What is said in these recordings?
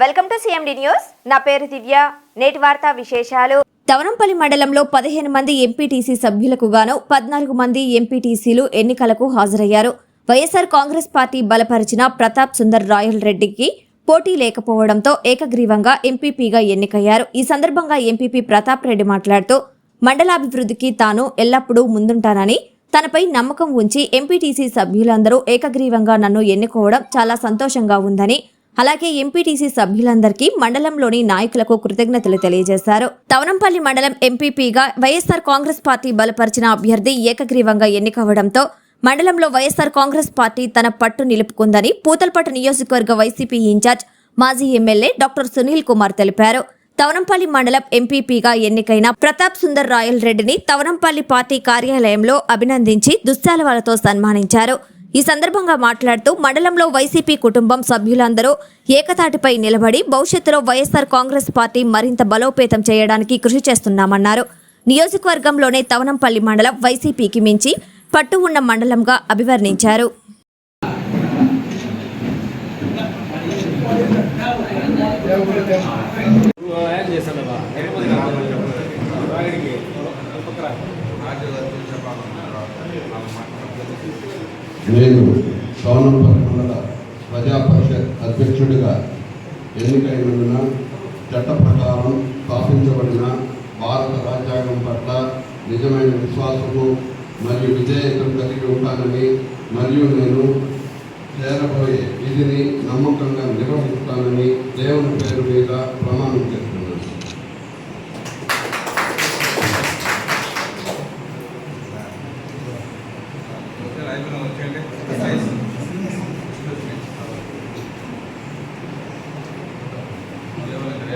Welcome to CMD news. నా పేరు దివ్య. నేటి వార్తా విశేషాలు. తవరంపల్లి మండలంలో పదిహేను మంది ఎంపీటీసీ సభ్యులకు గాను పద్నాలుగు మంది ఎంపీటీసీలు ఎన్నికలకు హాజరయ్యారు. వైఎస్ఆర్ కాంగ్రెస్ పార్టీ బలపరిచిన ప్రతాప్ సుందర్ రాయల్ రెడ్డికి పోటీ లేకపోవడంతో ఏకగ్రీవంగా ఎంపీపీగా ఎన్నికయ్యారు. ఈ సందర్భంగా ఎంపీపీ ప్రతాప్ రెడ్డి మాట్లాడుతూ మండలాభివృద్ధికి తాను ఎల్లప్పుడూ ముందుంటానని తనపై నమ్మకం ఉంచి ఎంపీటీసీ సభ్యులందరూ ఏకగ్రీవంగా నన్ను ఎన్నుకోవడం చాలా సంతోషంగా ఉందని అలాగే ఎంపీటీసీ సభ్యులందరికీ మండలంలోని నాయకులకు కృతజ్ఞతలు తెలియజేశారు. తవనంపల్లి మండలం ఎంపీపీగా వైఎస్ఆర్ కాంగ్రెస్ పార్టీ బలపరిచిన అభ్యర్థి ఏకగ్రీవంగా ఎన్నికవడంతో మండలంలో వైఎస్ఆర్ కాంగ్రెస్ పార్టీ తన పట్టు నిలుపుకుందని పూతల్పట్టు నియోజకవర్గ వైసీపీ ఇన్ఛార్జ్ మాజీ ఎమ్మెల్యే డాక్టర్ సునీల్ కుమార్ తెలిపారు. తవనంపల్లి మండలం ఎంపీపీగా ఎన్నికైన ప్రతాప్ సుందర్ రాయల్ రెడ్డిని తవనంపల్లి పార్టీ కార్యాలయంలో అభినందించి దుశ్శాలవాలతో సన్మానించారు. ఈ సందర్భంగా మాట్లాడుతూ మండలంలో వైసీపీ కుటుంబం సభ్యులందరూ ఏకతాటిపై నిలబడి భవిష్యత్తులో వైఎస్ఆర్ కాంగ్రెస్ పార్టీ మరింత బలోపేతం చేయడానికి కృషి చేస్తున్నామన్నారు. నియోజకవర్గంలోనే తవనంపల్లి మండలం వైసీపీకి మించి పట్టు ఉన్న మండలంగా అభివర్ణించారు. ఏం నేను సోనంపల్లి మండల ప్రజా పరిషత్ అధ్యక్షుడిగా ఎన్నికైనందున చట్ట ప్రకారం స్థాపించబడిన భారత రాజ్యాంగం పట్ల నిజమైన విశ్వాసము మరియు విధేయతను కలిగి ఉంటానని మరియు నేను చేరబోయే విధిని నమ్మకంగా నిర్వహిస్తానని దేవుని పేరు మీద ప్రమాణం చేస్తాను కొద్ది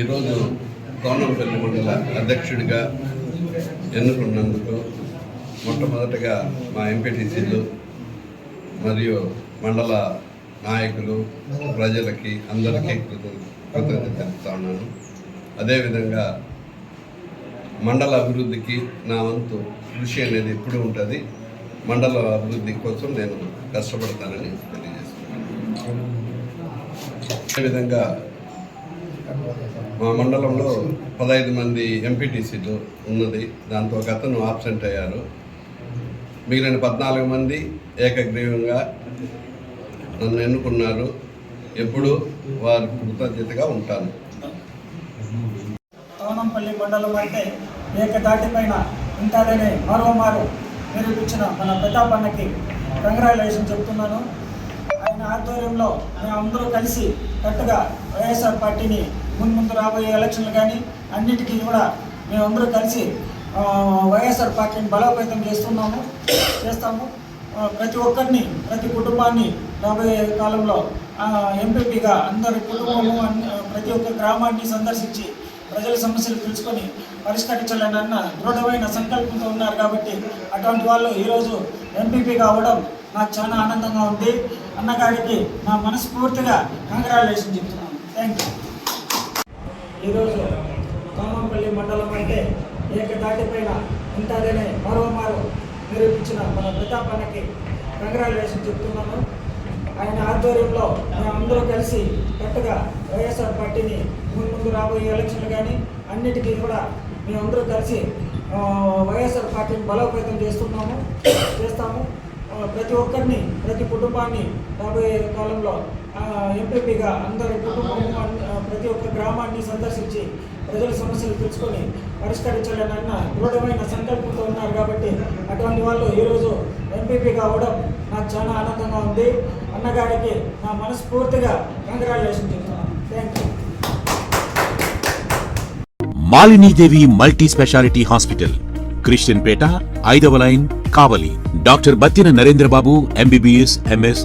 ఈరోజు కోనంపల్లి మండల అధ్యక్షుడిగా ఎన్నుకున్నందుకు మొట్టమొదటగా మా ఎంపీటీసీలు మరియు మండల నాయకులు ప్రజలకి అందరికీ కృతజ్ఞత తెలుపుతా ఉన్నాను. అదేవిధంగా మండల అభివృద్ధికి నా వంతు కృషి అనేది ఎప్పుడు ఉంటుంది. మండల అభివృద్ధి కోసం నేను కష్టపడతానని తెలియజేస్తున్నాను. అదేవిధంగా మా మండలంలో పదహైదు మంది ఎంపీటీసీలు ఉన్నది. దాంతో ఒక అతను ఆబ్సెంట్ అయ్యారు. మిగిలిన పద్నాలుగు మంది ఏకగ్రీవంగా నన్ను ఎన్నుకున్నారు. ఎప్పుడు వారు కృతజ్ఞతగా ఉంటాను. తోనంపల్లి మండలం అంటే ఏకదాటి పైన ఉంటారని మరోమారు నిరూపించిన మన ప్రతాపన్నకి కంగ్రాచులేషన్ చెప్తున్నాను. ఆయన ఆధ్వర్యంలో మేమందరూ కలిసి కట్టుగా వైఎస్ఆర్ పార్టీని ముందు రాబోయే ఎలక్షన్లు కానీ అన్నిటికీ కూడా మేమందరూ కలిసి వైఎస్ఆర్ పార్టీని బలోపేతం చేస్తున్నాము చేస్తాము. ప్రతి ఒక్కరిని ప్రతి కుటుంబాన్ని రాబోయే కాలంలో ఎంపీపీగా అందరి కుటుంబము అన్ని- ప్రతి ఒక్క గ్రామాన్ని సందర్శించి ప్రజల సమస్యలు తెలుసుకొని పరిష్కరించాలని అన్న దృఢమైన సంకల్పంతో ఉన్నారు కాబట్టి అటువంటి వాళ్ళు ఈరోజు ఎంపీపీగా అవ్వడం నాకు చాలా ఆనందంగా ఉంది. అన్నగారికి నా మనస్ఫూర్తిగా కంగ్రాచులేషన్ చెప్తున్నాను. థ్యాంక్ యూ ఈరోజు కామంపల్లి మండలం అంటే ఏకదాటిపైన పైన మరోమారు నిరూపించిన మన ప్రతాపన్నకి వేసి చెప్తున్నాను. ఆయన ఆధ్వర్యంలో మేమందరూ కలిసి కట్టుగా వైఎస్ఆర్ పార్టీని ముందు ముందు రాబోయే ఎలక్షన్లు కానీ అన్నిటికీ కూడా మేమందరూ కలిసి వైఎస్ఆర్ పార్టీని బలోపేతం చేస్తున్నాము చేస్తాము. ప్రతి ఒక్కరిని ప్రతి కుటుంబాన్ని రాబోయే కాలంలో ఎంపీపీగా అందరి కుటుంబం ప్రతి ఒక్క గ్రామాన్ని సందర్శించి ప్రజల సమస్యలు తెలుసుకొని పరిష్కరించాలన్న దృఢమైన సంకల్పంతో ఉన్నారు కాబట్టి అటువంటి వాళ్ళు ఈరోజు ఎంపీపీగా అవడం నాకు చాలా ఆనందంగా ఉంది. అన్నగారికి నా మనస్ఫూర్తిగా కంగ్రాచులేషన్ చెప్తున్నాను. Thank you Malinidevi multi speciality hospital Christian Peta ఐదవ line Kavali. Doctor Battina Narendrababu MBBS MS